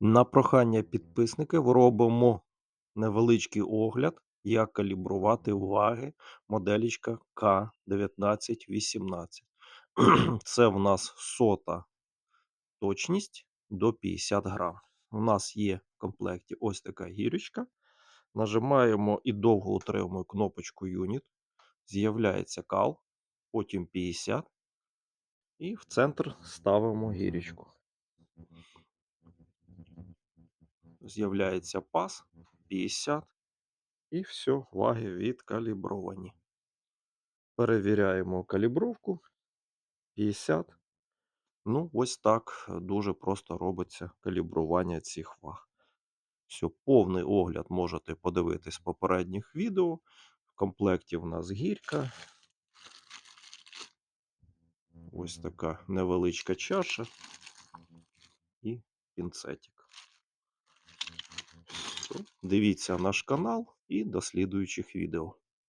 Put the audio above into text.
На прохання підписників робимо невеличкий огляд, як калібрувати ваги моделічка К1918. Це в нас сота точність до 50 грам. У нас є в комплекті ось така гірочка. Нажимаємо і довго утримуємо кнопочку Unit. З'являється кал, потім 50. І в центр ставимо гірочку. З'являється пас 50. І все, ваги відкалібровані. Перевіряємо калібровку 50. Ну, ось так дуже просто робиться калібрування цих ваг. Все, повний огляд можете подивитись в попередніх відео. В комплекті в нас гірка. Ось така невеличка чаша і пінцетик. Дивіться наш канал і до слідуючих відео.